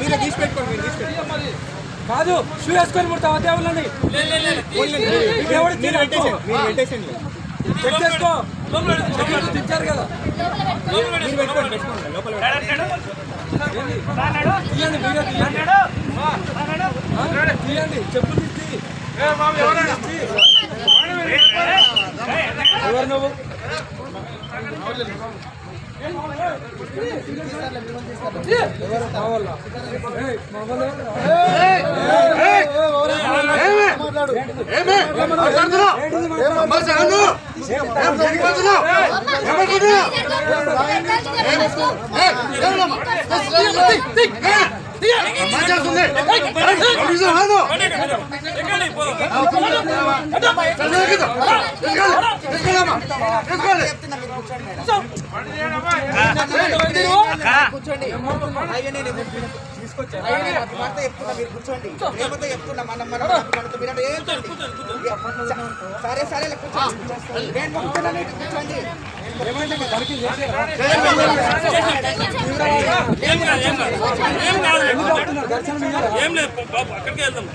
మీరే తీసి పెట్టుకోండి మీరు తీసి పెట్టుకోండి కాదు షూ వేసుకొని దేవుళ్ళని. మీరు మీరు చెక్ చేసుకో. తెచ్చారు కదా. మీరు పెట్టుకోండి పెట్టుకోండి లోపల ఏంది? తీయండి మీరే తీయండి. ఆ? తీయండి. చెప్పు తీసి. ఎవరు నువ్వు? మాట్లాడుతున్నావు అమ్మాయి కూర్చోండి. తీసుకొచ్చాను చెప్తున్నా మీరు కూర్చోండి లేకపోతే చెప్తున్నా మనం మనం మనతో ఏం సరే సరే కూర్చోండి? దర్శనం ఇయ్యారా? ఏం లేదు బాబు అక్కడికి వెళ్దాం?